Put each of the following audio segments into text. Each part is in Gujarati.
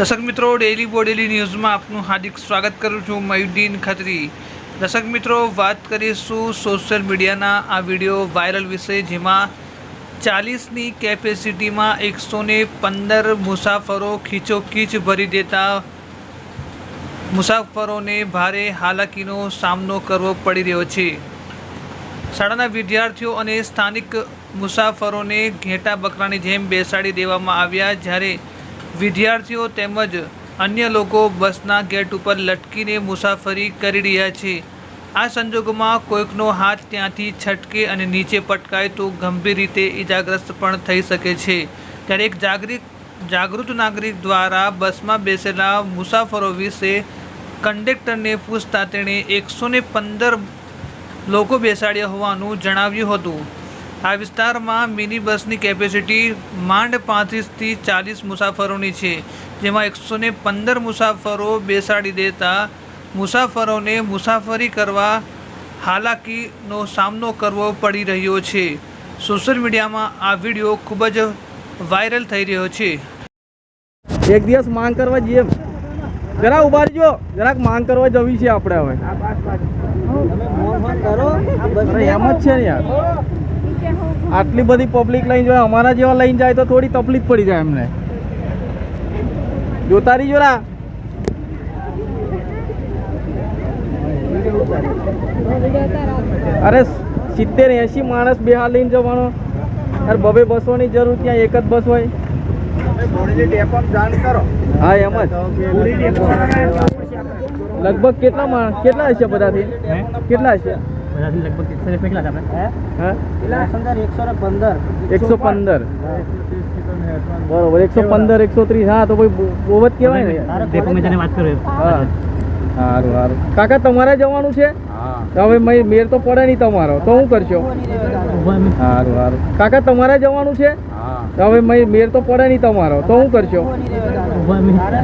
દર્શક મિત્રો ડેલી બોડેલી ન્યૂઝમાં આપનું હાર્દિક સ્વાગત કરું છું મયુદ્દીન ખત્રી. દર્શક મિત્રો, વાત કરીશું સોશિયલ મીડિયાના આ વીડિયો વાયરલ વિશે, જેમાં ચાલીસની કેપેસિટીમાં એકસો ને પંદર મુસાફરો ખીચોખીચ ભરી દેતા મુસાફરોને ભારે હાલાકીનો સામનો કરવો પડી રહ્યો છે. શાળાના વિદ્યાર્થીઓ અને સ્થાનિક મુસાફરોને ઘેટા બકરાની જેમ બેસાડી દેવામાં આવ્યા, જ્યારે વિદ્યાર્થીઓ તેમજ અન્ય લોકો બસના ગેટ ઉપર લટકીને મુસાફરી કરી રહ્યા છે. આ સંજોગોમાં કોઈકનો હાથ ત્યાંથી છટકે અને નીચે પટકાય તો ગંભીર રીતે ઈજાગ્રસ્ત પણ થઈ શકે છે. ત્યારે એક જાગૃત જાગૃત નાગરિક દ્વારા બસમાં બેસેલા મુસાફરો વિશે કંડક્ટરને પૂછતા તેણે એકસો પંદર લોકો બેસાડ્યા હોવાનું જણાવ્યું હતું. આ વિસ્તારમાં મિની બસની કેપેસિટી માંડ પાંત્રીસથી ચાલીસ મુસાફરોની છે જેમાં એકસો ને પંદર મુસાફરો બેસાડી દેતા મુસાફરોને મુસાફરી કરવા હાલાકીનો સામનો કરવો પડી રહ્યો છે. સોશિયલ મીડિયામાં આ વીડિયો ખૂબ જ વાયરલ થઈ રહ્યો છે. એક દિવસ માંગ કરવા જઈએ. જરા ઊભા રહીજો જરાક માંગ કરવા જવી છે આપણે હવે. અરે એમ જ છે ને યાર. આટલી બધી પબ્લિક લઈને જોઈએ અમારા જેવા લઈને જાય તો થોડી તકલીફ પડી જાય એમને. જોતા રહી જોરા અરે સિત્તેર એંશી માણસ બેહા લઈને જવાનો. અરે બબે બસોની જરૂર ત્યાં એક જ બસ હોય? હા એમ જ. લગભગ કેટલા માણસ કેટલા હશે બધાથી? કેટલા હશે? હા? એકસો પંદર. બરોબર એકસો પંદર એકસો ત્રીસ હા તો ભાઈ બહુ- જ કહેવાય ને. હા. સારું સારું. કાકા તમારે જવાનું છે? તો હવે મય- મેર તો પડે નહીં તમારો. તો શું કરશો? સારું સારું. કાકા તમારે જવાનું છે? તો હવે મય- મેર તો પડે નહીં તમારો. તો શું કરશો?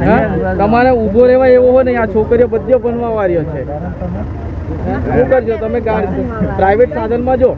હા? તમારે ઊભો રહેવાય એવો હોય ને આ છોકરીઓ બધે બનવા વાળીઓ છે. શું કરજો તમે પ્રાઇવેટ સાધનમાં જો.